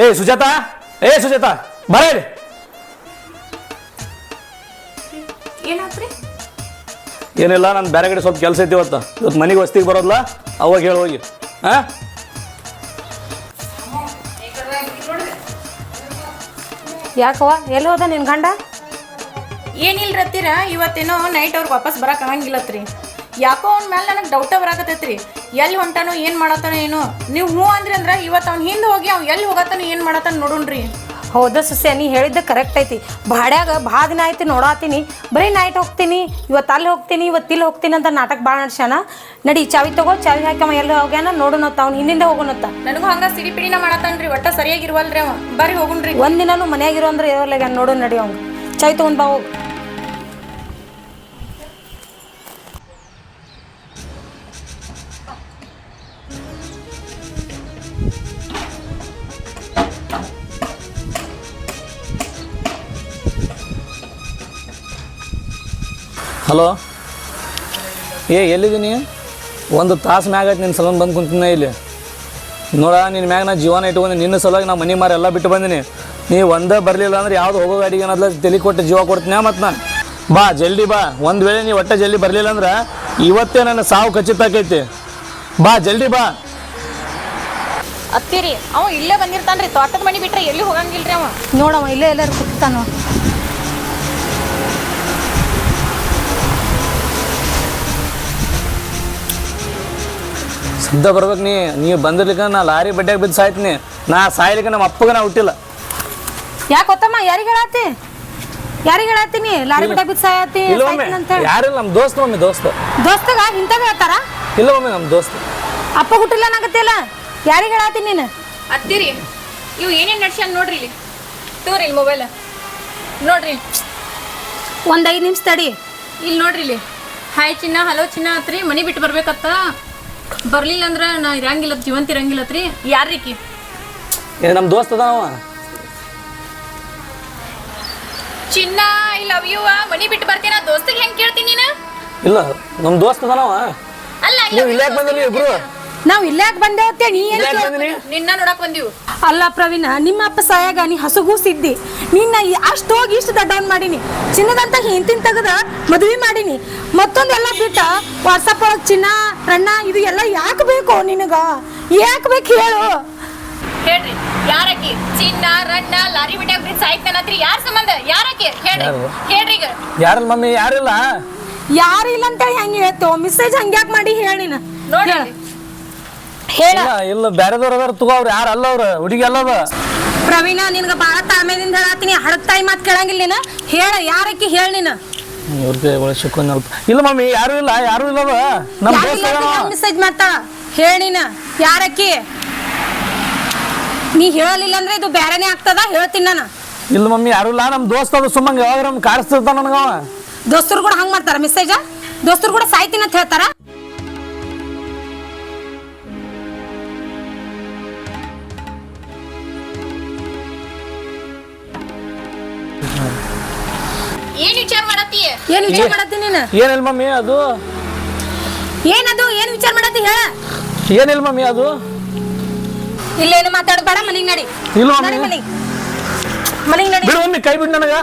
ಏ ಸುಜಾತ ಏ ಸುಜಾತ ಬರ ಏನಾತ್ರಿ? ಏನಿಲ್ಲ ನಾನು ಬೇರೆ ಕಡೆ ಸ್ವಲ್ಪ ಕೆಲಸ ಐತಿ ಇವತ್ತು. ಇವತ್ತು ಮನೆಗೆ ವಸ್ತಿಗೆ ಬರೋದ್ಲ? ಅವಾಗ ಹೇಳಿ ಹೋಗಿ. ಹಾ ಯಾಕವ್ವ? ಎಲ್ಲಿ ಹೋದ ನಿನ್ ಗಂಡ? ಏನಿಲ್ರತ್ತೀರ ಇವತ್ತೇನೋ ನೈಟ್ ಅವ್ರಿಗೆ ವಾಪಸ್ ಬರಕ್ ಆಗಂಗಿಲ್ಲತ್ರಿ. ಯಾಕೋ ಅವ್ನ ಮೇಲೆ ನನಗೆ ಡೌಟ ಬರಾಕತ್ತೈತ್ರಿ ಎಲ್ಲಿ ಹೊಂಟಾನೋ ಏನು ಮಾಡತ್ತಾನೋ ಏನು. ನೀವು ಹ್ಞೂ ಅಂದ್ರಿ ಅಂದ್ರೆ ಇವತ್ತು ಅವ್ನು ಹಿಂದೆ ಹೋಗಿ ಅವ್ನು ಎಲ್ಲಿ ಹೋಗತ್ತಾನೋ ಏನು ಮಾಡತ್ತಾನ ನೋಡೋಣ್ರಿ ಹೌದಾ ಸಸ್ಯ ನೀ ಹೇಳಿದ್ದ ಕರೆಕ್ಟ್ ಐತಿ. ಭಾಡ್ಯಾಗ ಭಾಳ ದಿನ ಆಯ್ತು ನೋಡಾತೀನಿ. ಬರೀ ನೈಟ್ ಹೋಗ್ತೀನಿ ಇವತ್ತು ಅಲ್ಲಿ ಹೋಗ್ತೀನಿ ಇವತ್ತು ಇಲ್ಲಿ ಹೋಗ್ತೀನಿ ಅಂತ ನಾಟಕ ಭಾಳ ನಡ್ಸ್ಯಾನ. ನಡಿ ಚಾವಿ ತಗೋ ಚಾವಿ ಹಾಕಮ್ಮ ಎಲ್ಲಿ ಹೋಗ್ಯಾನ ನೋಡೋಣತ್ತ ಅವ್ನು ಹಿಂದಿಂದ ಹೋಗೋಣತ್ತ ನನಗೂ ಹಂಗ ಸಿಡಿ ಪಿಡಿನ ಮಾಡತ್ತಾನ್ರಿ ಒಟ್ಟ ಸರಿಯಾಗಿರುವಲ್ರಿ ಅವ. ಬರೀ ಹೋಗುಣ್ರಿ. ಒಂದಿನೂ ಮನ್ಯಾಗಿರೋ ಅಂದ್ರೆ ಇರೋಲ್ಲ ನೋಡೋಣ ನಡಿ ಅವ್ನು. ಚಾವಿ ತಗೊಂಡ್ ಬಾ ಹೋಗು. ಹಲೋ? ಏ ಎಲ್ಲಿದ್ದೀನಿ? ಒಂದು ತಾಸು ಮ್ಯಾಗ ಆಯ್ತು ನಿನ್ನ ಸಲೂನ್ ಬಂದು ಕುಂತಿನ ಇಲ್ಲಿ. ನೋಡ ನಿನ್ನ ಮ್ಯಾಗ ನಾ ಜೀವನ ಇಟ್ಕೊಂಡು. ನಿನ್ನ ಸಲುವಾಗಿ ನಾ ಮನೆ ಮಾರಿ ಎಲ್ಲ ಬಿಟ್ಟು ಬಂದೀನಿ. ನೀ ಒಂದೇ ಬರಲಿಲ್ಲ ಅಂದ್ರೆ ಯಾವ್ದು ಹೋಗೋ ಗಾಡಿಗೆ ಅನ್ನೋದ್ಲ ತಲೆ ಕೊಟ್ಟು ಜೀವ ಕೊಡ್ತೀನಿ ಮತ್ತು ನಾನು. ಬಾ ಜಲ್ದಿ ಬಾ. ಒಂದು ವೇಳೆ ನೀ ಒಟ್ಟೆ ಜಲ್ದಿ ಬರಲಿಲ್ಲ ಅಂದ್ರೆ ಇವತ್ತೇ ನನ್ನ ಸಾವು ಖಚಿತ ಆಕೈತಿ. ಬಾ ಜಲ್ದಿ ಬಾ. ಅತ್ತಿರಿ ಅವ ಇಲ್ಲೇ ಬಂದಿರ್ತಾನ್ರಿ. ತೋಟದ ಮನಿ ಬಿಟ್ರೆ ಎಲ್ಲಿ ಹೋಗಂಗಿಲ್ರಿ ಅವ? ನೋಡವ ಇಲ್ಲೇ ಎಲ್ಲರೂ ಕೂತಾನು ಸಿದ್ಧ ಬರ್ಬೇಕು ನೀ. ನೀವು ಬಂದಿರ್ಲಿಕ್ಕ ನಾ ಲಾರಿ ಬಡ್ಡ್ಯಾಗ ಬಿದ್ದು ಸಾಯ್ತೀನಿ. ನಾ ಸಾಯ್ಲಿಕ್ಕೆ ನಮ್ಮ ಅಪ್ಪಗ ನಾ ಹುಟ್ಟಿಲ್ಲ. ಯಾಕೆ ಗೊತ್ತಮ್ಮ? ಯಾರಿಗೆ ಹೇಳತ್ತಿ? ಯಾರಿಗೆ ಹೇಳತ್ತೀನಿ ಲಾರಿ ಬಿಟ್ಟ ಬಿದ್ದು ಸಾಯತ್ತಿ ಇಲ್ಲ ಒಮ್ಮೆ. ಸಾಯ್ತೀನಿ ಅಂತ ಹೇಳಿ ಯಾರಿಲ್ಲ ನಮ್ಮ ದೋಸ್ತ ಮಮ್ಮಿ ದೋಸ್ತ. ದೋಸ್ತಗ ಇಂಥದ್ದು ಹೇಳ್ತಾರ? ಇಲ್ಲ ಒಮ್ಮೆ ನಮ್ಮ ದೋಸ್ತ. ಅಪ್ಪ ಹುಟ್ಟಿಲ್ಲ ನಾಗತ್ತಿಲ್ಲ ಯಾರಿಗೆ ಹೇಳತ್ತಿ ನೀನು? ಅತ್ತಿರಿ ಇವು ಏನೇನು ನಡ್ಸ್ಯಾನ ನೋಡ್ರಿ ಇಲ್ಲಿ. ತೋರಿ ಇಲ್ಲಿ ಮೊಬೈಲ್ ನೋಡ್ರಿ ಒಂದು ಐದು ನಿಮಿಷ ತಡಿ. ಇಲ್ಲಿ ನೋಡ್ರಿ ಇಲ್ಲಿ. ಹಾಯ್ ಚಿನ್ನ ಹಲೋ ಚಿನ್ನ ಅತ್ರಿ ಮನಿ ಬಿಟ್ಟು ಬರ್ಬೇಕತ್ತ? ಬರ್ಲಿಲ್ಲ ಅಂದ್ರ ನಾ ಇರಂಗಿಲ್ಲ ಜೀವಂತ ಇರಂಗಿಲ್ಲತ್ರಿ ಯಾರೀಕಿ ಏ ನಮ್ಮ ದೋಸ್ತ ಅದಾವ ಚಿನ್ನ ಐ ಲವ್ ಯು ಮನಿ ಬಿಟ್ಟು ಬರ್ತೀನ? ದೋಸ್ತಿಗೆ ಹೆಂಗ್ ಕೇಳ್ತೀನಿ ನೀನು? ಇಲ್ಲ ನಮ್ಮ ದೋಸ್ತ ಅದಾನವ ಅಲ್ಲ ಇಲ್ಲ ನೀವು ಇಲ್ಲೇ you ಇಬ್ರು? ನಾವು ಇಲ್ಲೇ ಯಾಕೆ ಬಂದೆ ಹೋಗ್ತೇ ನೀ ಏನು ಬಂದಿನಿ? ನಿನ್ನ ನೋಡಕ್ ಬಂದಿವು ಅಲ್ಲ ಪ್ರವೀಣ ನಿಮ್ಮ ಅಪ್ಪ ಸಾಯಾಗ ನೀ ಹಸುಗೂಸಿದ್ದಿ ನಿನ್ನ ಅಷ್ಟು ಹೋಗಿ ಇಷ್ಟು ದಡ್ಡವನ್ ಮಾಡೀನಿ. ಚಿನ್ನದಂತ ಹಿಂತಿನ್ ತೆಗೆದ ಮದುವೆ ಮಾಡೀನಿ. ಮತ್ತೊಂದೆಲ್ಲ ಬಿಟ್ಟ ವಾಟ್ಸಪ್ ಒಳಗ್ ಚಿನ್ನ ರಣ್ಣ ಇದು ಎಲ್ಲ ಯಾಕೆ ಬೇಕು ನಿನಗ? ಯಾಕೆ ಬೇಕು ಹೇಳು? ಹೇಳ್ರಿ ಯಾರಕಿ ಚಿನ್ನ ರಣ್ಣ ಲಾರಿ ಬಿಟ್ಟಾಗ ಬಿಟ್ಟು ಸಾಯ್ತಾನತ್ರಿ ಯಾರ ಸಂಬಂಧ? ಯಾರಕಿ ಹೇಳ್ರಿ ಯಾರು? ಹೇಳ್ರಿ ಈಗ. ಯಾರಲ್ಲ ಮಮ್ಮಿ? ಯಾರಿಲ್ಲ? ಯಾರು ಇಲ್ಲ ಅಂತ ಹೆಂಗೆ ಹೇಳ್ತೇವ ಮೆಸೇಜ್ ಹಂಗ್ಯಾಕ್ ಮಾಡಿ ಹೇಳಿನ ನೀನು. ನೋಡಿ ಹೇಳ. ಇಲ್ಲ ಇಲ್ಲ ಬೇರೆದವ್ರು ಅದಾರ ತಗೋ ಅವ್ರು ಯಾರು ಅಲ್ಲ ಅವ್ರು ಹುಡುಗಿ ಅಲ್ಲದ ಪ್ರವೀಣ ನಿನ್ಗ ಬಾಳ ತಾಳ್ಮೆದಿಂದ ಹೇಳತ್ತೀನಿ. ಹಡಕ್ ತಾಯಿ ಮಾತ್ ಕೇಳಂಗಿಲ್ಲ ನೀನು. ಹೇಳ ಯಾರಕ್ಕೆ ಹೇಳ ನೀನು. ಇಲ್ಲ ಮಮ್ಮಿ ಯಾರು ಇಲ್ಲ ಯಾರು ನಮ್ಮ ದೋಸ್ತ ಅದಾವ. ಮೆಸೇಜ್ ಮಾಡ್ತಾಳ? ಹೇಳ ನೀನು. ಯಾರಕ್ಕಿ ನೀ ಹೇಳಲಿಲ್ಲ ಅಂದ್ರೆ ಇದು ಬೇರೆನೇ ಆಗ್ತದ? ಹೇಳ್ತೀನಿ ನಾನು. ಇಲ್ಲ ಮಮ್ಮಿ ಯಾರು ಇಲ್ಲ. ನಮ್ಮ ದೋಸ್ತ ಅದು ಸುಮ್ಮಂಗ ಯಾವಾಗ ನಮ್ಗೆ ಕಾಡಿಸ್ತಿರ್ತಾನ ನನಗವ ದೋಸ್ತರು ಕೂಡ ಹಂಗ ಮಾಡ್ತಾರ ಮೆಸೇಜ ದೋಸ್ತರು ಕೂಡ ಸಾಯ್ತೀನಿ ಅಂತ ಹೇಳ್ತಾರ? ಏನ್ ವಿಚಾರ ಮಾಡತ್ತಿ ನೀನು? ಏನಿಲ್ಲ ಮಮ್ಮಿ ಅದು. ಏನದು? ಏನ್ ವಿಚಾರ ಮಾಡತ್ತಿ ಹೇಳ. ಏನಿಲ್ಲ ಮಮ್ಮಿ ಅದು. ಇಲ್ಲೇನು ಮಾತಾಡಬೇಡ ಮನಿಗ್ ನಡಿ. ಇಲ್ಲ ನಡಿ ಮಮ್ಮಿ. ಮನಿಗ್. ಮನಿಗ್ ನಡಿ. ಬಿಡು ಮಮ್ಮಿ ಕೈ ಬಿಡು ನನಗ.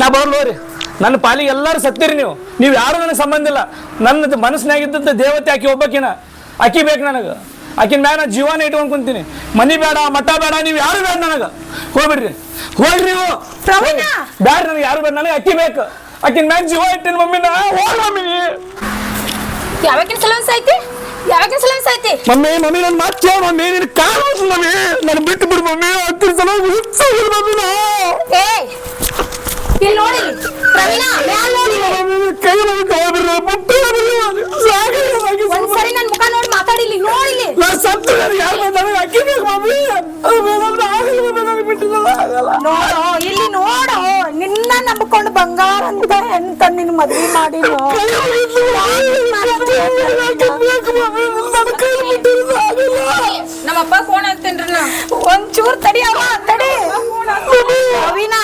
ನಾ ಬರ್ಲೋರಿ ನನ್ನ ಪಾಲಿಗೆ ಎಲ್ಲಾರು ಸತ್ತೀರಿ ನೀವು. ನೀವು ಯಾರು ನನಗೆ ಸಂಬಂಧ ಇಲ್ಲ. ನನ್ನ ಮನಸ್ಸಿನಾಗಿದ್ದಂಥ ದೇವತೆ ಆಕಿ ಒಬ್ಬಕಿನ. ಅಕ್ಕಿ ಬೇಕು ನನಗೆ. ಆಕಿನ ಮ್ಯಾಗ ನಾ ಜೀವನ ಇಟ್ಕೊಂಡ್ ಕುಂತೀನಿ. ಮನಿ ಬೇಡ ಮಠ ಬೇಡ ನೀವು ಯಾರು ಬೇಡ ನನಗೆ. ಹೋಗ್ಬಿಡ್ರಿ. ಹೋಗ್ರಿ ನೀವು. ಬೇಡ್ರಿ ಬೇಡ ನನಗೆ ಯಾರು ಬೇಡ. ನನಗೆ ಅಕ್ಕಿ ಬೇಕು. ಆಕಿನ ಮ್ಯಾಗ ಜೀವ ಇಟ್ಟಿನ ಮಮ್ಮಿ ನಾ ಹೋಗ್ ಮಮ್ಮಿ ಯಾವಾಗಿನ ಸಲ ಐತಿ ಯಾವಾಗಿನ ಸಲ ಐತಿ ಮಮ್ಮಿ ಮಮ್ಮಿ ನನ್ನ ಮಾತು ಕೇಳ ಮಮ್ಮಿ. ನಿನ್ನ ಕಾಲು ಮಮ್ಮಿ. ನಾನು ಬಿಟ್ಟು ಬಿಡು ಮಮ್ಮಿ. ಹತ್ತಿರ ಸಲ ಹುಚ್ಚಾಗಿಲ್ಲ ಮಮ್ಮಿ ನಾ. ಏ ಇಲ್ಲಿ ನೋಡಿ. ಪ್ರವೀಣ ಮ್ಯಾಲ ನೋಡಿ. ಕೈ ಹೋಗ್ಬಿಡ್ರಿ ಮುಟ್ಟಿ ಸಾಗಿ ಸಾಗಿ ನೋಡಿ ಮಾತಾಡಿಲಿ ನೋಡಿಲಿ ನಾ ಸತ್ತು ನನಗೆ ಯಾರು ನನಗೆ ಅಕ್ಕಿ ಬೇಕು ಮಮ್ಮಿ ಅದು ಬೇರೆ ಆಗಲ್ಲ ಮಮ್ಮಿ ನನಗೆ ಬಿಟ್ಟಿದ್ದಲ್ಲ ಆಗಲ್ಲ ನೋಡು ಇಲ್ಲಿ ನೋಡು ನಿನ್ನ ನಂಬಿಕೊಂಡು ಬಂಗಾರ ಅಂತ ಎಂತ ನಿನ್ ಮದ್ವಿ ಮಾಡಿನು ಕೈ ಹೋಗಿದ್ದು ಅಕ್ಕಿ ಬೇಕು ಮಮ್ಮಿ ನನ್ನ ಕೈ ಬಿಟ್ಟಿದ್ದು ಆಗಲ್ಲ ನಮ್ಮಪ್ಪ ಫೋನ್ ಹಾಕ್ತೇನ್ರಿ ನಾ ಒಂಚೂರ್ ತಡಿ ಅವ ತಡಿ ರವೀನಾ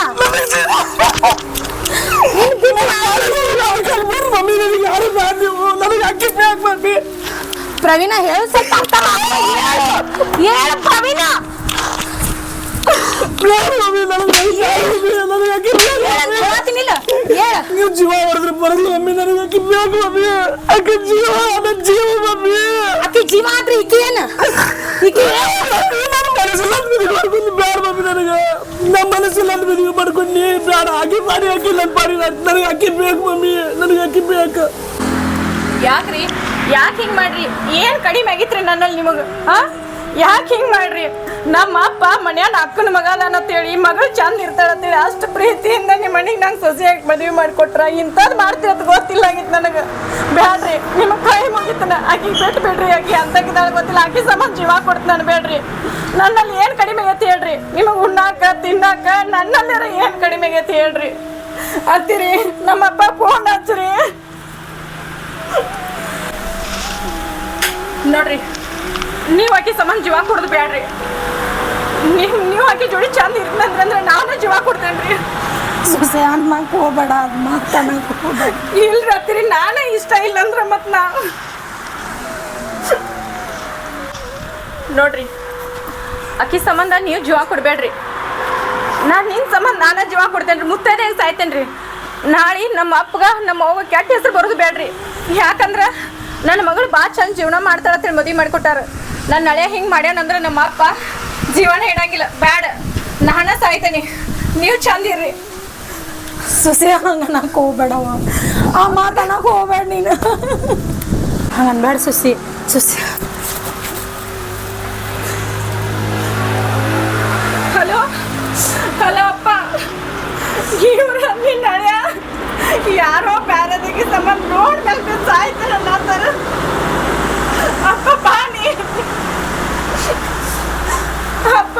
ಮಮ್ಮಿ ನನಗೆ ಯಾರು ಬೇಡ ನೀವು ನನಗೆ ಅಕ್ಕಿ ಬೇಕು ಮಮ್ಮಿ ಪ್ರವೀಣ ಹೇಳು ಸ್ವಲ್ಪ ಅರ್ಥ ಹೇಳು. ಪ್ರವೀಣ. ನೀವು ಜೀವ ಹೊಡೆದ್ರೆ ಬರಲ್ಲ ಮಮ್ಮಿ ನನಗೆ ಆಕಿ ಬೇಕು ಮಮ್ಮಿ. ಆಕೆ ಜೀವ ನನ್ನ ಜೀವ ಮಮ್ಮಿ. ಆಕಿ ಜೀವ ಆದ್ರಿ ಈಕಿ ಏನು? ಈಕಿ ನನ್ನ ಮನಸ್ಸಲ್ಲಿ ಮಾಡ್ಕೊಂಡು ಬೇಡ ಮಮ್ಮಿ ನನಗೆ. ನಮ್ಮ ಮನಸ್ಸಲ್ಲಿ ಅದು ಮದುವೆ ಮಾಡ್ಕೊಂಡು ಬೇಡ. ಆಕಿ ಮಾಡಿ ಆಕಿ ನನ್ನ ಪಾಡಿ ನನಗೆ ಆಕಿ ಬೇಕು ಮಮ್ಮಿ. ನನಗೆ ಆಕಿ ಬೇಕು. ಯಾಕ್ರಿ? ಯಾಕೆ ಹಿಂಗ್ ಮಾಡ್ರಿ? ಏನ್ ಕಡಿಮೆ ಆಗಿತ್ರಿ ನನ್ನಲ್ಲಿ ನಿಮಗೆ, ಹಾ? ಯಾಕೆ ಹಿಂಗ್ ಮಾಡ್ರಿ? ನಮ್ಮ ಅಪ್ಪ ಮನ್ಯಾನ ಅಕ್ಕನ ಮಗ ಅದಾನಂತೇಳಿ ಮಗಳು ಚಂದ ಇರ್ತಾಳಂತೇಳಿ ಅಷ್ಟು ಪ್ರೀತಿಯಿಂದ ನಿಮ್ಮ ಮನೆಗೆ ನಂಗೆ ಸೊಸೆಯಾಗಿ ಮದುವೆ ಮಾಡಿಕೊಟ್ರ. ಇಂಥದ್ದು ಮಾಡ್ತೀರ ಅಂತ ಗೊತ್ತಿಲ್ಲ ಆಗಿತ್ತು ನನಗೆ. ಬೇಡ್ರಿ ನಿಮ್ಮ ಕೈ ಮುಗಿತನ. ಆಕಿ ಬಿಟ್ಟು ಬಿಡ್ರಿ, ಆಕಿ ಅಂತಗಿದ್ದಾಳೆ ಗೊತ್ತಿಲ್ಲ. ಆಕಿ ಸಮಾನ ಜೀವ ಕೊಡ್ತು ನಾನು ಬೇಡ್ರಿ ನನ್ನಲ್ಲಿ ಏನು ಕಡಿಮೆ ಆಗೈತಿ ಹೇಳ್ರಿ? ನಿಮಗೆ ಉಣ್ಣಾಕ, ತಿನ್ನಾಕ, ನನ್ನಲ್ಲಿರ ಏನು ಕಡಿಮೆ ಆಗೈತಿ ಹೇಳ್ರಿ? ಅಂತೀರಿ ನಮ್ಮಪ್ಪ ಫೋನ್ ಹಚ್ಚ್ರಿ. ನೋಡ್ರಿ ನೀವು ಆಕೆ ಸಂಬಂಧ ಜೀವ ಕೊಡೋದು ಬೇಡ್ರಿ ನೀವು ನೀವು ಆಕಿ ಜೋಡಿ ಚಂದ ಇರ್ತಂದ್ರೆ ನಾನು ಜೀವ ಕೊಡ್ತೇನ್ರಿ. ಸೊಸೆ ಅನ್ಮಕ್ ಹೋಗ್ಬೇಡ ಅದ್ ಹೋಗ್ಬೇಡ. ನಾನೇ ಇಷ್ಟ ಇಲ್ಲ ಅಂದ್ರೆ ನಾ. ನೋಡ್ರಿ ಅಕ್ಕಿ ಸಂಬಂಧ ನೀವು ಜೀವ ಕೊಡ್ಬೇಡ್ರಿ. ನಾನು ನಿನ್ನ ಸಂಬಂಧ ನಾನೇ ಜೀವ ಕೊಡ್ತೇನ್ರಿ ಮುತ್ತೈದೆ ಸಾಯ್ತೇನ್ರಿ. ನಾಳೆ ನಮ್ಮ ಅಪ್ಪಗ ನಮ್ಮ ಅವ್ವ ಕೆಟ್ಟ ಹೆಸರು ಬರೋದು ಬೇಡ್ರಿ ಯಾಕಂದ್ರ ನನ್ನ ಮಗಳು ಭಾಳ ಚಂದ ಜೀವನ ಮಾಡ್ತಾಳತ್ತೇಳಿ ಮದುವೆ ಮಾಡಿಕೊಟ್ಟಾರ. ನನ್ನ ನಳೆ ಹಿಂಗೆ ಮಾಡ್ಯಾನಂದ್ರೆ ನಮ್ಮ ಅಪ್ಪ, ಜೀವನ ಇಡಂಗಿಲ್ಲ, ಬ್ಯಾಡ. ನಾನು ಸಾಯ್ತೇನೆ. ನೀವು ಚಂದ ಇರ್ರಿ. ಸೊಸೆ ಹಂಗನಕ್ ಹೋಗ್ಬೇಡವ ಆ ಮಾತನ ಹೋಗ್ಬೇಡ ನೀನು. ಹಂಗನ್ಬೇಡ ಸುಸಿ. ಸುಸಿ. ಹಲೋ? ಹಲೋ ಅಪ್ಪ. ಇವ್ರ ಹಳೆಯ ಯಾರೋ ಬ್ಯಾರದಿಗೆ ಸಂಬಂಧ ರೋಡ್ ಮೇಲೆ ಸಾಯ್ತಾರಲ್ಲ ಸರ್ ಅಪ್ಪ ಬಾನಿ ಅಪ್ಪ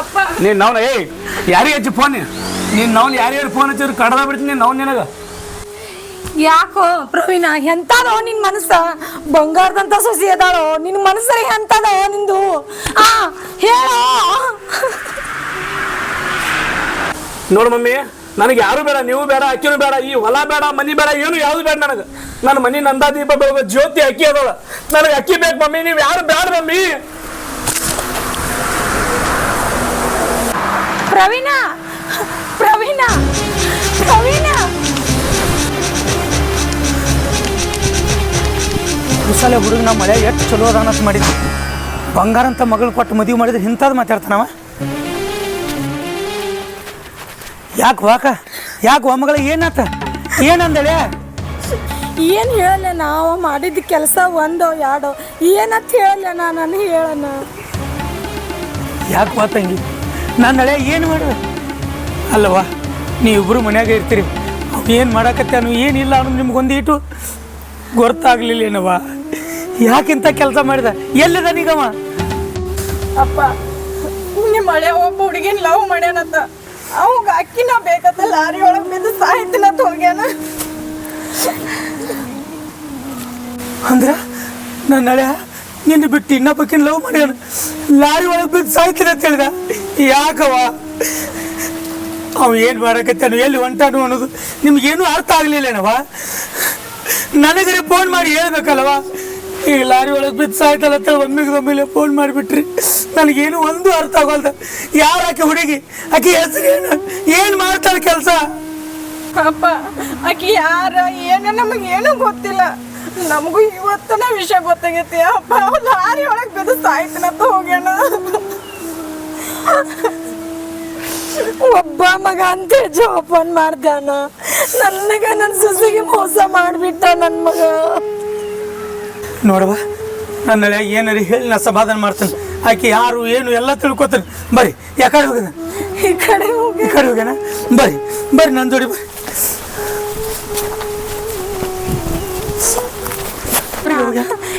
ಅಪ್ಪ ನೀನು ನಾವು ಏಯ್ ಯಾರಿಗೆ ಹಚ್ಚಿ ಫೋನ್ ನೀನು? ನಾವು ಯಾರ್ಯಾರು ಫೋನ್ ಹಚ್ಚಿದ್ರು ಕಡದ ಬಿಡ್ತೀನಿ ನಾವು ನಿನಗೆ. ಯಾಕೋ ಪ್ರವೀಣ ಎಂತದೋ ನಿನ್ ಮನಸ್ಸ? ಬಂಗಾರದಂತ ಸೊಸಿ ಅದಾಳೋ ನಿನ್ ಮನಸ್ಸರಿ ಎಂತದೋ ನಿಂದು? ಆ ಹೇಳೋ? ನೋಡು ಮಮ್ಮಿ ನನಗೆ ಯಾರು ಬೇಡ ನೀವು ಬೇಡ ಅಕ್ಕಿನೂ ಬೇಡ ಈ ಹೊಲ ಬೇಡ ಮನಿ ಬೇಡ ಏನು ಯಾವುದು ಬೇಡ ನನಗೆ. ನನ್ನ ಮನಿ ನಂದಾದೀಪ ಬೆಳಗ್ಗೆ ಜ್ಯೋತಿ ಅಕ್ಕಿ ಅದಳ. ನನಗೆ ಅಕ್ಕಿ ಬೇಕು ಮಮ್ಮಿ ನೀವು ಯಾರು ಬೇಡ ಮಮ್ಮಿ? ಪ್ರವೀಣ ಪ್ರವೀಣ ಪ್ರವೀಣ. ಕುಸಲೆ ಹುಡುಗ ನಮ್ಮ ಮಳೆ ಎಷ್ಟು ಚಲೋ ಅದ ಅನ್ನೋದು ಮಾಡಿದ್ವಿ. ಬಂಗಾರ ಅಂತ ಮಗಳು ಕೊಟ್ಟು ಮದುವೆ ಮಾಡಿದ್ರೆ ಇಂಥದ್ದು ಮಾತಾಡ್ತಾನವ ಯಾಕೆ ವಾಕ? ಯಾಕೆ ವಾ ಮಗಳ ಏನಾತ? ಏನಂದಳೆ? ಏನು ಹೇಳಲ್ಲ ನಾವು ಮಾಡಿದ ಕೆಲಸ ಒಂದೋ ಎರಡೋ ಏನಂತ ಹೇಳಲ್ಲ ನಾನು ಹೇಳೋಣ ಯಾಕೆ ವಾ ನನ್ನ ಹಳೆ ಏನು ಮಾಡುವೆ ಅಲ್ಲವಾ ನೀವಿಬ್ಬರು ಮನ್ಯಾಗ ಇರ್ತೀರಿ. ಏನು ಏನು ಮಾಡಕತ್ತಾನು ಏನಿಲ್ಲ ಅನ್ನೋದು ನಿಮ್ಗೊಂದು ಇಟ್ಟು ಗೊತ್ತಾಗ್ಲಿಲ್ಲೇನವ ಯಾಕಿಂತ ಕೆಲಸ ಮಾಡಿದ? ಎಲ್ಲಿದ ನೀಗವ ಅಪ್ಪ ನಿಮ್ಮ ಮಳೆ ಒಬ್ಬ ಹುಡುಗಿನ ಲವ್ ಮಾಡ್ಯಾನಂತ. ಅವಾಗ ಅಕ್ಕಿನ ಬೇಕಂತ ಲಾರಿ ಒಳಗೆ ಬಿದ್ದು ಸಾಹಿತ್ಯನ ಹೋಗ್ಯಾನ ಅಂದ್ರೆ ನನ್ನ ಹಳೆ ನಿನ್ನ ಬಿಟ್ಟು ಇನ್ನೊಬ್ಬ ಲವ್ ಮಾಡಿದ ಲಾರಿ ಒಳಗೆ ಬಿದ್ದು ಸಾಯ್ತೀನಿ ಅಂತ ಹೇಳಿದ. ಯಾಕವ ಅವ ಏನು ಮಾಡಕತ್ತಾನು ಎಲ್ಲಿ ಹೊಂಟಾನು ಅನ್ನೋದು ನಿಮ್ಗೇನು ಅರ್ಥ ಆಗ್ಲಿಲ್ಲೇನವ ನನಗರೆ ಫೋನ್ ಮಾಡಿ ಹೇಳ್ಬೇಕಲ್ವ? ಈ ಲಾರಿ ಒಳಗೆ ಬಿದ್ದು ಸಾಯ್ತಲ್ಲ ಅಂತ ಒಮ್ಮೆಗೆ ಒಮ್ಮೆಲೆ ಫೋನ್ ಮಾಡಿಬಿಟ್ರಿ. ನನಗೇನು ಒಂದು ಅರ್ಥ ಆಗೋಲ್ದ ಯಾರು ಆಕೆ ಹುಡುಗಿ? ಆಕೆ ಹೆಸರು ಏನು? ಏನು ಮಾಡ್ತಾಳೆ ಕೆಲಸ? ಪಾಪ ಆಕೆ ಯಾರ? ನಮಗೆ ನಮಗೇನು ಗೊತ್ತಿಲ್ಲ. ನಮಗೂ ಇವತ್ತನ ವಿಷಯ ಗೊತ್ತಾಗೈತಿ. ಅಪ್ಪ ಲಾರಿ ಒಳಗೆ ಬಿದ್ದು ಸಾಯ್ತೀನಂತ ಹೋಗ್ಯಾನ ಒಬ್ಬ ಮಗ ಅಂತ ಜೋಪಾನ್ ಮಾಡ್ದಾನ ನನಗ ನನ್ನ ಸೊಸೆಗೆ ಮೋಸ ಮಾಡ್ಬಿಟ್ಟ ನನ್ನ ಮಗ. ನೋಡವ ನನ್ನ ಏನಾರ ಹೇಳಿ ನಾ ಸಮಾಧಾನ ಮಾಡ್ತೇನೆ. ಆಕೆ ಯಾರು ಏನು ಎಲ್ಲ ತಿಳ್ಕೊತಾನೆ. ಬರ್ರಿ ಯಾಕಡೆ ಹೋಗ್ಯಾನ ಈ ಕಡೆ ಹೋಗಿ. ಈ ಕಡೆ ಹೋಗ್ಯಾನ ಬರ್ರಿ ಬರ್ರಿ ನನ್ನ ಜೋಡಿ ಬರ್ರಿ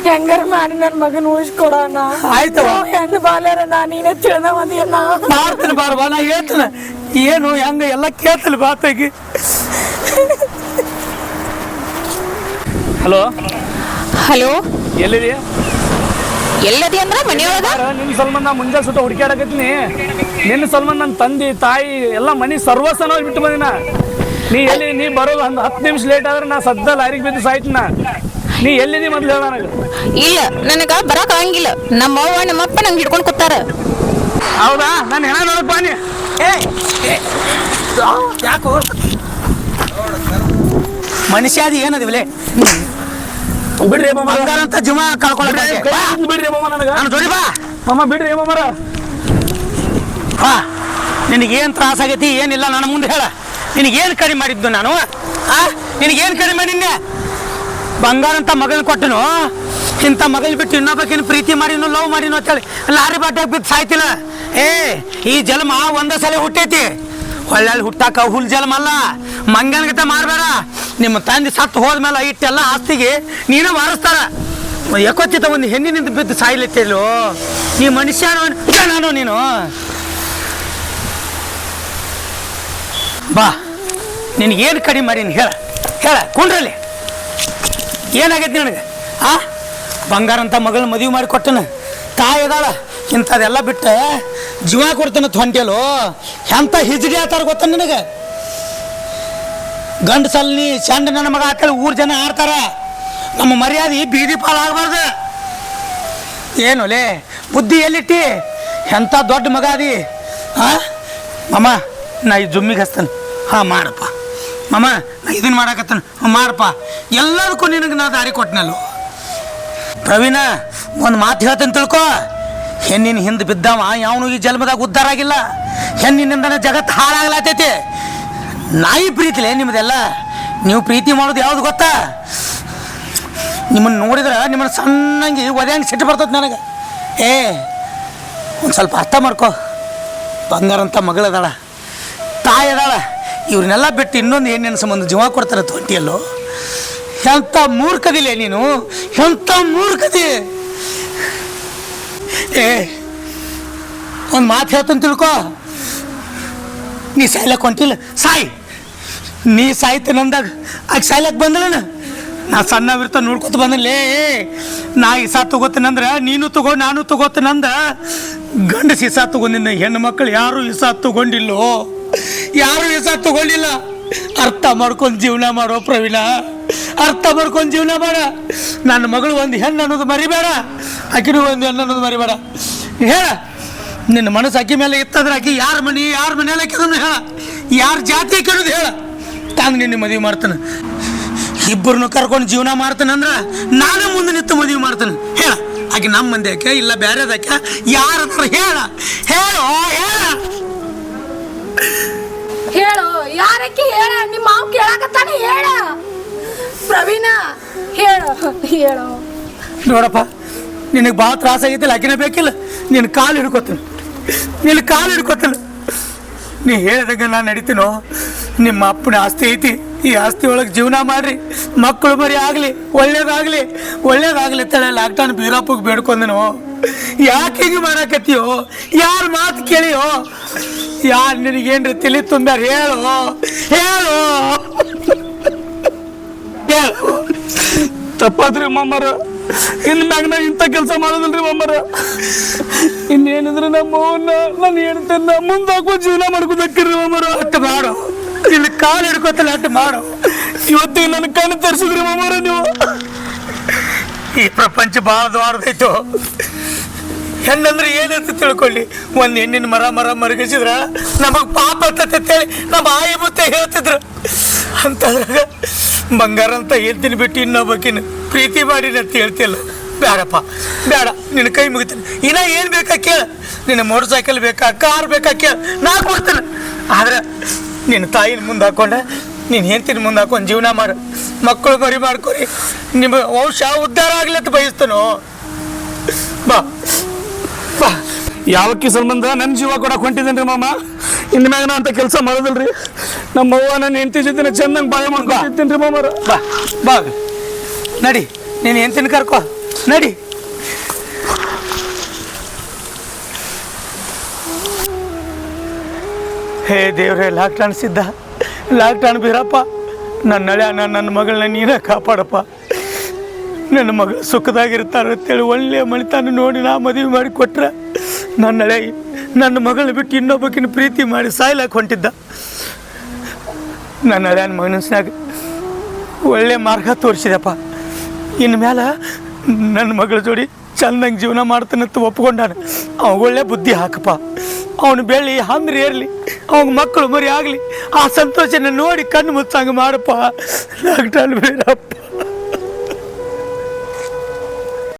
ಹೆಂಗಾರ ಮಾಡಿ ನನ್ನ ಮಗನ ಉಳಿಸ್ಕೊಡೋಣ? ಆಯ್ತವ. ಹೆಣ್ಣು ಬಾಲ್ಯಾರ ನಾ ನೀನೇ ತಿಳಿದವದಿಯನ್ನ ಮಾಡ್ತೇನೆ ಬಾರವಾ ನಾ ಹೇಳ್ತೇನೆ. ಏನು ಹೆಂಗ ಎಲ್ಲ ಕೇಳ್ತಲ್ಲ ಬಾತಾಗಿ ಹಲೋ? ಹಲೋ? ಎಲ್ಲಿದೆ? ಎಲ್ಲದಿ ಅಂದ್ರ ಮನೆಯೊಳಗ? ನಿನ್ನ ಸಲ್ಮಾನ್ ನಾ ಮುಂಜಾನೆ ಸುತ್ತ ಹುಡುಕ್ಯಾಡಕತ್ತೀನಿ. ನಿನ್ನ ಸಲ್ಮಾನ್ ನನ್ನ ತಂದೆ ತಾಯಿ ಎಲ್ಲ ಮನೆ ಸರ್ವಸನ ಬಿಟ್ಟು ಬಂದಿನ. ನೀ ಎಲ್ಲಿ ನೀ ಬರೋದು ಒಂದು ಹತ್ತು ನಿಮಿಷ ಲೇಟ್ ಆದ್ರೆ ನಾ ಸದ್ದ ಲಾರಿಗೆ ಬಿದ್ದು ಸಾಯ್ತಿನ. ನೀ ಎಲ್ಲಿದಿ ಮೊದ್ಲು ಹೇಳ ನನಗೆ ಇಲ್ಲ ನನಗ ಬರಕ್ ಆಗಂಗಿಲ್ಲ. ನಮ್ಮ ಅವ್ವ ನಮ್ಮ ಅಪ್ಪ ನಂಗೆ ಹಿಡ್ಕೊಂಡು ಕೂತಾರ. ಹೌದಾ? ನಾನು ಹೆಣ ನೋಡಕ್ ನೀ. ಯಾಕೋ? ಮನುಷ್ಯ ಅದು ಏನದಿವಲೆ ಬಿಡ್ರಿ ಮಾಮ ಬಂಗಾರ ಅಂತ ಜೀವ ಕಳ್ಕೊಳಕ್ಕೆ ಕೈ ಮುಗ್ದು ಬಿಡ್ರಿ ಮಾಮ ನನಗ. ನಾನು ಜೋಡಿ ಬಾ. ಮಾಮ ಬಿಡ್ರಿ ಮಾಮರ ಬಾ. ನಿನಗೇನು ತ್ರಾಸ ಆಗೈತಿ? ಏನಿಲ್ಲ ನನ್ನ ಮುಂದೆ ಹೇಳ. ನಿನಗೇನು ಕಡಿಮೆ ಮಾಡಿದ್ದು ನಾನು? ಆ? ನಿನಗೇನು ಕಡಿಮೆ ಮಾಡಿದ್ದೆ ಬಂಗಾರ ಅಂತ ಮಗಳ್ ಕೊಟ್ಟನು. ಇಂಥ ಮಗಳ್ ಬಿಟ್ಟು ಇನ್ನೊಬ್ಬಕಿನ ಪ್ರೀತಿ ಮಾಡಿನೋ, ಲವ್ ಮಾಡಿನೋ ಅಂತೇಳಿ ಲಾರಿ ಬಾಟ್ಯಾಗ ಬಿದ್ದು ಸಾಯ್ತಿಲ್ಲ. ಏ, ಈ ಜಲಮ ಒಂದೇ ಸಲ ಹುಟ್ಟೈತಿ. ಒಳ್ಳೆ ಹುಟ್ಟಾಕ ಹುಲ್ ಜನ್ಮ ಅಲ್ಲ. ಮಂಗನಗತ ಮಾರಬೇಡ. ನಿಮ್ಮ ತಂದೆ ಸತ್ತು ಹೋದ್ಮೇಲೆ ಇಟ್ಟೆಲ್ಲ ಆಸ್ತಿಗೆ ನೀನು ವಾರಿಸ್ತಾರ. ಯಕೋಚಿತ ಒಂದು ಹೆಣ್ಣಿನಿಂದ ಬಿದ್ದು ಸಾಯ್ಲಿತ್ತಿಲ್ಲೋ ಈ ಮನುಷ್ಯ ನಾನು ನೀನು. ಬಾ, ನಿನಗೇನು ಕಡಿಮೆ ಮಾಡೀನಿ ಹೇಳ. ಹೇಳ, ಕುಂಡ್ರಲ್ಲಿ. ಏನಾಗೈತಿ ನನಗೆ? ಆ? ಬಂಗಾರ ಅಂತ ಮದುವೆ ಮಾಡಿ ಕೊಟ್ಟನ? ತಾಯಿ ಅದಾಳ. ಇಂಥದೆಲ್ಲ ಬಿಟ್ಟು ಜೀವ ಕೊಡ್ತಾನ ಹೊಂಟೇಲು ಎಂಥ ಹಿಜಡಿ ಆತಾರ ಗೊತ್ತ ನಿನಗೆ? ಗಂಡು ಸಲ್ನಿ ಚಂಡ ನನ್ನ ಮಗ ಹಾಕಲಿ ಊರು ಜನ ಆಡ್ತಾರ. ನಮ್ಮ ಮರ್ಯಾದೆ ಬೀದಿ ಪಾಲಾಗಬಾರ್ದು ಏನು ಲೇ, ಬುದ್ಧಿ ಎಲ್ಲಿಟ್ಟಿ? ಎಂಥ ದೊಡ್ಡ ಮಗ ಅದಿ? ಆ? ಮಮ್ಮ ನಾ ಈ ಜುಮ್ಮಿಗೆ ಹಚ್ತಾನೆ. ಹಾಂ, ಮಾಡಪ್ಪ. ಮಮ್ಮ ನಾ ಇದನ್ನ ಮಾಡಾಕತ್ತನ. ಹ್ಞೂ ಮಾಡಪ್ಪ ಎಲ್ಲದಕ್ಕೂ ನಿನಗೆ ನಾ ದಾರಿ ಕೊಟ್ಟನಲ್ಲು ಪ್ರವೀಣ, ಒಂದು ಮಾತು ಹೇಳ್ತೀನಿ ತಿಳ್ಕೊ. ಹೆಣ್ಣಿನ ಹಿಂದೆ ಬಿದ್ದವ, ಯಾವನು ಈ ಜನ್ಮದಾಗ ಉದ್ಧಾರ ಆಗಿಲ್ಲ. ಹೆಣ್ಣಿನಿಂದನೇ ಜಗತ್ತು ಹಾಳಾಗ್ಲಾತೈತಿ. ನಾಯಿ ಪ್ರೀತಿಲೆ ನಿಮ್ಮದೆಲ್ಲ ನೀವು ಪ್ರೀತಿ ಮಾಡೋದು ಯಾವ್ದು ಗೊತ್ತಾ? ನಿಮ್ಮನ್ನು ನೋಡಿದ್ರೆ ನಿಮ್ಮನ್ನು ಸಣ್ಣಂಗೆ ಒದ್ಯಾಂಗೆ ಸಿಟ್ಟು ಬರ್ತದೆ ನನಗೆ. ಏ, ಒಂದು ಸ್ವಲ್ಪ ಅರ್ಥ ಮಾಡ್ಕೊ. ಬಂಗಾರಂಥ ಮಗಳದಾಳ. ತಾಯಿ ಅದಾಳ ಇವ್ರನ್ನೆಲ್ಲ ಬಿಟ್ಟು ಇನ್ನೊಂದು ಏನೇನು ಸಂಬಂಧ ಜೀವ ಕೊಡ್ತಾರೆ ತೊಂಟಿಯಲ್ಲೋ? ಎಂಥ ಮೂರ್ಖದಿಲ್ಲ ನೀನು? ಎಂಥ ಮೂರ್ಖದಿ? ಏ, ಒಂದು ಮಾತು ಹೇಳ್ತಾನೆ ತಿಳ್ಕೊ. ನೀ ಸಾಯ್ಲಕ್ಕೆ ಹೊಂಟಿಲ್ಲ? ಸಾಯ್. ನೀ ಸಾಯ್ತೇನೆ ನಂದಾಗ ಆಗ ಸಾಯ್ಲಕ್ಕೆ ಬಂದಳನ ನಾ ಸಣ್ಣವಿರ್ತ ನೋಡ್ಕೊತ ಬಂದಲೇ ನಾ ಇಸ ತಗೋತೀನಂದ್ರೆ ನೀನು ತಗೋ, ನಾನು ತಗೋತೀನಂದ ಗಂಡ ಸೀಸಾ ತಗೊಂಡಿನ ಹೆಣ್ಣು ಮಕ್ಕಳು ಯಾರು ಇಸಾ ತಗೊಂಡಿಲ್ಲೋ? ಯಾರು ವಿಷ ತಗೊಂಡಿಲ್ಲ ಅರ್ಥ ಮಾಡ್ಕೊಂಡು ಜೀವನ ಮಾಡೋ ಪ್ರವೀಣ. ಅರ್ಥ ಮಾಡ್ಕೊಂಡು ಜೀವನ ಮಾಡ. ನನ್ನ ಮಗಳು ಒಂದು ಹೆಣ್ಣು ಅನ್ನೋದು ಮರಿಬೇಡ. ಆಕಿನೂ ಒಂದು ಹೆಣ್ಣು ಅನ್ನೋದು ಮರಿಬೇಡ. ಹೇಳ. ನಿನ್ನ ಮನಸ್ಸು ಅಕ್ಕಿ ಮೇಲೆ ಇತ್ತಂದ್ರೆ ಆಕಿ ಯಾರ ಮನೆ, ಯಾರ ಮನೆಯಲ್ಲಿ ಹಾಕಿದ್ರು ಹೇಳ. ಯಾರ ಜಾತಿ ಹಾಕಿರೋದು ಹೇಳ. ತಾನು ನಿನ್ನ ಮದುವೆ ಮಾಡ್ತಾನೆ. ಇಬ್ಬರನ್ನು ಕರ್ಕೊಂಡು ಜೀವನ ಮಾಡ್ತಾನಂದ್ರ ನಾನು ಮುಂದೆ ನಿಂತು ಮದುವೆ ಮಾಡ್ತಾನೆ. ಹೇಳ. ಆಕೆ ನಮ್ಮ ಮಂದಿ ಯಾಕೆ ಇಲ್ಲ ಬೇರೆದಕ್ಕೆ ಯಾರ ಹೇಳ. ಹೇಳು ಹೇಳ. ಹೇಳು, ಯಾರಕ್ಕೆ ಹೇಳ? ನಿಮ್ಮ ಮಾವು ಕೇಳಕತ್ತಾನೆ, ಹೇಳ. ಪ್ರವೀಣ, ಹೇಳು ಹೇಳು. ನೋಡಪ್ಪ, ನಿನಗೆ ಭಾಳ ತ್ರಾಸ ಆಗೈತಿಲ್ಲ ಆಕಿನ ಬೇಕಿಲ್ಲ. ನಿನ್ನ ಕಾಲು ಹಿಡ್ಕೊತೀನಿ. ನಿನ್ನ ಕಾಲು ಹಿಡ್ಕೊತೀನಿ. ನೀ ಹೇಳಿದಾಗ ನಾನು ನಡಿತೀನೋ? ನಿಮ್ಮ ಅಪ್ಪನ ಆಸ್ತಿ ಐತಿ, ಈ ಆಸ್ತಿ ಒಳಗೆ ಜೀವನ ಮಾಡ್ರಿ. ಮಕ್ಕಳು ಮರಿ ಆಗಲಿ, ಒಳ್ಳೇದಾಗಲಿ ಒಳ್ಳೇದಾಗಲಿ ತಳೆ ಲಾಕ್ಡೌನ್ ಬೀರಪ್ಪಗೆ ಬೇಡ್ಕೊಂದನು? ಯಾಕೆ ಹಿಂಗೆ ಮಾಡಕತ್ತೀಯೋ? ಯಾರ ಮಾತು ಕೇಳಿಯೋ? ಯಾರು ನಿನಗೇನ್ರಿ ತಿಳಿ ತುಂಬ್ಯಾರ? ಹೇಳು ಹೇಳೋ. ತಪ್ಪಾದ್ರಿ ಮಮ್ಮರ ಇನ್ ಮ್ಯಾಗ ನಾ ಇಂಥ ಕೆಲಸ ಮಾಡೋದಿಲ್ರಿ ಮಮ್ಮರ ಇನ್ನೇನಿದ್ರೆ ನಮ್ಮ ನಾನು ಹೇಳ್ತೇನೆ ಮುಂದೆ ಹಾಕೋ ಜೀವನ ಮಾಡ್ಕೋಬೇಕ್ರಿ ಮಮ್ಮರ ಅಟ್ಟು ಮಾಡು. ಇಲ್ಲಿ ಕಾಲು ಹಿಡ್ಕೊತಲ್ಲ ಅಟ್ಟು ಮಾಡು. ಇವತ್ತು ನನ್ನ ಕಣ್ಣು ತರಿಸಿದ್ರಿ ಮಮ್ಮರ ನೀವು. ಈ ಪ್ರಪಂಚ ಭಾಳ ದೊಡ್ಡದೈತು ಹೆಣ್ಣಂದ್ರೆ ಏನಂತ ತಿಳ್ಕೊಳ್ಳಿ. ಒಂದು ಹೆಣ್ಣಿನ ಮರ ಮರ ಮರಗಿಸಿದ್ರ ನಮಗೆ ಪಾಪ ಅಂತೇಳಿ ನಮ್ಮ ಆಯಿ ಮುತ್ತೆ ಹೇಳ್ತಿದ್ರು. ಅಂತಂದ್ರೆ ಬಂಗಾರ ಅಂತ ಹೇಳ್ತೀನಿ ಬಿಟ್ಟು ಇನ್ನೊಬ್ಬಕಿನ ಪ್ರೀತಿ ಮಾಡಿನ ಅಂತ ಹೇಳ್ತಿಲ್ಲ. ಬೇಡಪ್ಪ ಬೇಡ ನಿನ್ನ ಕೈ ಮುಗಿತೀನಿ. ಇನ್ನ ಏನು ಬೇಕಾ ಕೇಳ. ನಿನ್ನ ಮೋಟರ್ ಸೈಕಲ್ ಬೇಕಾ, ಕಾರ್ ಬೇಕಾ ಕೇಳ. ನಾ ಕೊಡ್ತೇನೆ ಆದ್ರೆ ನಿನ್ನ ತಾಯಿನ ಮುಂದೆ ಹಾಕೊಂಡೆ ನೀನು ಹೆಂಡ್ತಿನ ಮುಂದೆ ಹಾಕೊಂಡು ಜೀವನ ಮಾಡು. ಮಕ್ಕಳು ಮರಿ ಮಾಡ್ಕೊರಿ. ನಿಮ್ಮ ವಂಶ ಉದ್ಧಾರ ಅಂತ ಬಯಸ್ತನೋ. ಬಾ. ಯಾವಕ್ಕಿ ಸಂಬಂಧ ನನ್ನ ಜೀವ ಕೂಡ ಹೊಂಟಿದೀನಿ ಮಾಮ? ಇನ್ ಮ್ಯಾಗ ನಾ ಅಂತ ಕೆಲಸ ಮಾಡೋದಿಲ್ರಿ. ನಮ್ಮ ಅವ್ವ ನನ್ನ ಹೆಂಡತಿ ಜೊತೆ ಚೆನ್ನಾಗಿ ಬಾಯ ರೀ ಮಾಮರ ಬಾ ಬಾ ನಡಿ ನೀನು ಹೆಂಡ್ತಿನ ಕರ್ಕೋ. ನಡಿ. ಹೇ ದೇವ್ರೆ ಲಾಕ್ಡೌನ್ ಸಿದ್ಧ. ಲಾಕ್ಡೌನ್ ಬೀರಪ್ಪ. ನನ್ನ ಹಳೆ ನನ್ನ ನನ್ನ ಮಗಳನ್ನ ನೀನೇ ಕಾಪಾಡಪ್ಪ. ನನ್ನ ಮಗಳು ಸುಖದಾಗಿರ್ತಾರೆ ಅಂತೇಳಿ ಒಳ್ಳೆಯ ಮಣಿತಾನ ನೋಡಿ ನಾ ಮದುವೆ ಮಾಡಿ ಕೊಟ್ರೆ. ನನ್ನ ನನ್ನ ಮಗಳು ಬಿಟ್ಟು ಇನ್ನೊಬ್ಬಕಿನ ಪ್ರೀತಿ ಮಾಡಿ ಸಾಯ್ಲ ಹೊಂಟಿದ್ದ. ನನ್ನ ಹಳೆಯನ ಮನಸ್ಸಿನಾಗ ಒಳ್ಳೆ ಮಾರ್ಗ ತೋರಿಸಿದಪ್ಪ. ಇನ್ನು ಮೇಲೆ ನನ್ನ ಮಗಳ ಜೋಡಿ ಚೆನ್ನಾಗಿ ಜೀವನ ಮಾಡ್ತಾನಂತ ಒಪ್ಕೊಂಡಾನ. ಅವ ಒಳ್ಳೆ ಬುದ್ಧಿ ಹಾಕಪ್ಪ. ಅವನು ಬೆಳ್ಳಿ ಹಂದ್ರೆ ಇರಲಿ ಅವ್ನ ಮಕ್ಕಳು ಮರಿ ಆಗಲಿ, ಆ ಸಂತೋಷನ ನೋಡಿ ಕಣ್ಣು ಮುಚ್ಚಂಗೆ ಮಾಡಪ್ಪ. ಲಾಕ್ಡೌನ್ ಬೇರಪ್ಪ